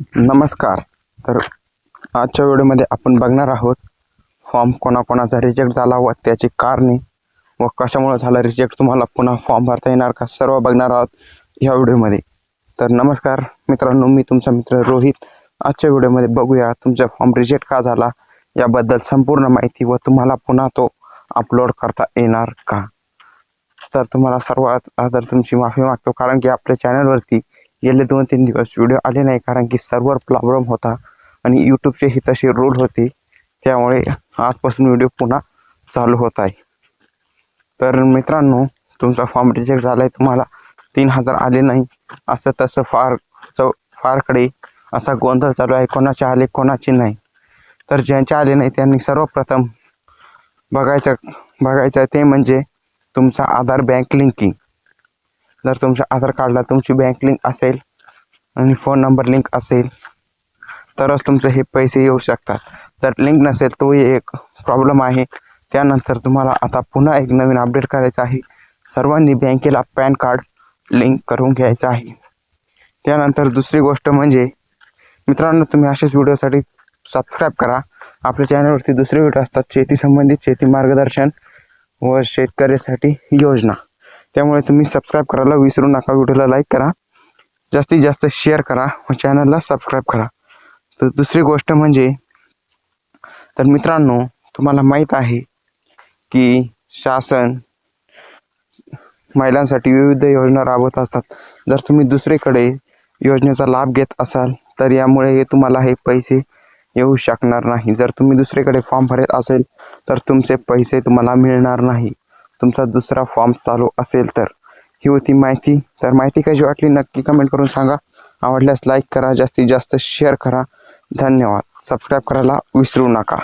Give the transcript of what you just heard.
नमस्कार. तर आजच्या व्हिडिओमध्ये आपण बघणार आहोत फॉर्म कोणाकोणाचा रिजेक्ट झाला व त्याची कारणे व कशामुळे झाला रिजेक्ट तुम्हाला पुन्हा फॉर्म भरता येणार का सर्व बघणार आहोत ह्या व्हिडिओमध्ये. तर नमस्कार मित्रांनो मी तुमचा मित्र रोहित. आजच्या व्हिडिओमध्ये बघूया तुमचा फॉर्म रिजेक्ट का झाला याबद्दल संपूर्ण माहिती व तुम्हाला पुन्हा तो अपलोड करता येणार का? तर तुम्हाला सर्वात आदर तुमची माफी मागतो कारण की आपल्या चॅनलवरती गेले दोन तीन दिवस व्हिडिओ आले नाही कारण की सर्व्हर प्रॉब्लेम होता आणि यूट्यूबचे ही तसे रूल होते. त्यामुळे आजपासून व्हिडिओ पुन्हा चालू होत आहे. तर मित्रांनो तुमचा फॉर्म रिजेक्ट झाला आहे तुम्हाला तीन हजार आले नाही. असं तसं फार चौ फारकडे असा गोंधळ चालू आहे. कोणाचे आले कोणाचे नाही. तर ज्यांचे आले नाही त्यांनी सर्वप्रथम बघायचं बघायचं ते म्हणजे तुमचा आधार बँक लिंकिंग जर तुमच्या आधार कार्डला तुमची बँक लिंक असेल आणि फोन नंबर लिंक असेल तरच तुमचे हे पैसे येऊ शकतात. जर लिंक नसेल तोही एक प्रॉब्लेम आहे. त्यानंतर तुम्हाला आता पुन्हा एक नवीन अपडेट करायचं आहे. सर्वांनी बँकेला पॅन कार्ड लिंक करून घ्यायचं आहे. त्यानंतर दुसरी गोष्ट म्हणजे मित्रांनो तुम्ही असेच व्हिडिओसाठी सबस्क्राईब करा. आपल्या चॅनलवरती दुसरे व्हिडिओ असतात शेती संबंधित शेती मार्गदर्शन व शेतकऱ्यासाठी योजना. त्यामुळे तुम्ही सबस्क्राईब करायला विसरू नका. व्हिडिओला लाईक करा. जास्तीत जास्त शेअर करा. व चॅनलला सबस्क्राईब करा. तर दुसरी गोष्ट म्हणजे तर मित्रांनो तुम्हाला माहीत आहे की शासन महिलांसाठी विविध योजना राबवत असतात. जर तुम्ही दुसरीकडे योजनेचा लाभ घेत असाल तर यामुळे हे तुम्हाला हे पैसे येऊ शकणार नाही. जर तुम्ही दुसरीकडे फॉर्म भरत असेल तर तुमचे पैसे तुम्हाला मिळणार नाही. तुमचा दुसरा फॉर्म चालू असेल तर. ही होती माहिती. तर माहिती कशी वाटली नक्की कमेंट करून सांगा. आवडल्यास लाईक करा जास्तीत जास्त शेअर करा. धन्यवाद. सबस्क्राईब करायला विसरू नका.